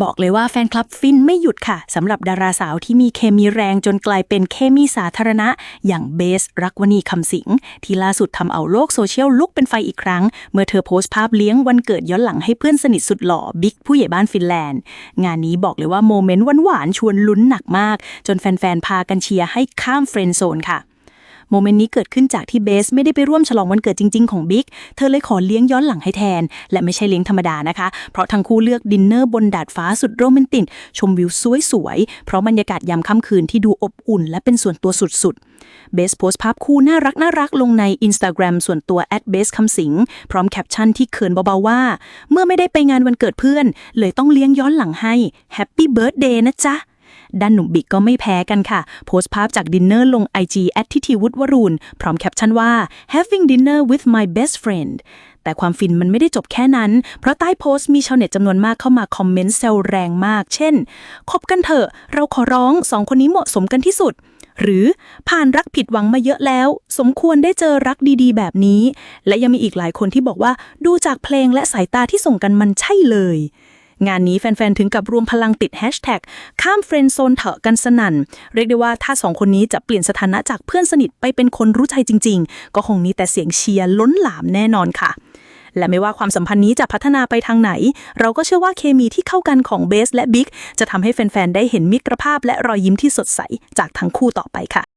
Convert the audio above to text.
บอกเลยว่าแฟนคลับฟินไม่หยุดค่ะสำหรับดาราสาวที่มีเคมีแรงจนกลายเป็นเคมีสาธารณะ อย่างเบสรักวณีคำสิง ที่ล่าสุดทำเอาโลกโซเชียลลุกเป็นไฟอีกครั้ง เมื่อเธอโพสต์ภาพเลี้ยงวันเกิดย้อนหลังให้เพื่อนสนิทสุดหล่อบิ๊กผู้ใหญ่บ้านฟินแลนด์ งานนี้บอกเลยว่าโมเมนต์หวานๆชวนลุ้นหนักมาก จนแฟนๆพากันเชียร์ให้ข้ามเฟรนด์โซนค่ะ โมเมนต์นี้เกิดขึ้นจากที่เบสไม่ได้ไปร่วมฉลองวันเกิดจริง ๆ ของบิ๊ก เธอเลยขอเลี้ยงย้อนหลังให้แทน และไม่ใช่เลี้ยงธรรมดานะคะ เพราะทั้งคู่เลือกดินเนอร์บนดาดฟ้าสุดโรแมนติก ชมวิวสวยๆ เพราะบรรยากาศยามค่ำคืนที่ดูอบอุ่น และเป็นส่วนตัวสุดๆ เบสโพสต์ภาพคู่น่ารักน่ารักลงใน Instagram ส่วนตัว b a s e คำสิงพร้อมแคปชั่นที่เขินเบาๆว่า เมื่อไม่ได้ไปงานวันเกิดเพื่อน เลยต้องเลี้ยงย้อนหลังให้ Happy Birthday นะจ๊ะ ด้านหนุ่มบิ๊กก็ไม่แพ้กันค่ะ โพสต์ภาพจากดินเนอร์ลง IG แอดทิทีวุฒิวรูนพร้อมแคปชั่นว่า having dinner with my best friend แต่ความฟินมันไม่ได้จบแค่นั้น เพราะใต้โพสต์มีชาวเน็ตจำนวนมากเข้ามาคอมเมนต์แซวแรงมาก เช่น คบกันเถอะ เราขอร้องสองคนนี้เหมาะสมกันที่สุด หรือผ่านรักผิดหวังมาเยอะแล้ว สมควรได้เจอรักดีๆ แบบนี้ และยังมีอีกหลายคนที่บอกว่าดูจากเพลงและสายตาที่ส่งกันมันใช่เลย งานนี้แฟน ๆ ถึงกับรวมพลังติดแฮชแท็กข้ามเฟรนด์โซนเถอะกันสนั่น เรียกได้ว่าถ้าสองคนนี้จะเปลี่ยนสถานะจากเพื่อนสนิทไปเป็นคนรู้ใจจริง ๆ ก็คงมีแต่เสียงเชียร์ล้นหลามแน่นอนค่ะและไม่ว่าความสัมพันธ์นี้จะพัฒนาไปทางไหน เราก็เชื่อว่าเคมีที่เข้ากันของเบสและบิ๊กจะทำให้แฟน ๆ ได้เห็นมิตรภาพและรอยยิ้มที่สดใสจากทั้งคู่ต่อไปค่ะ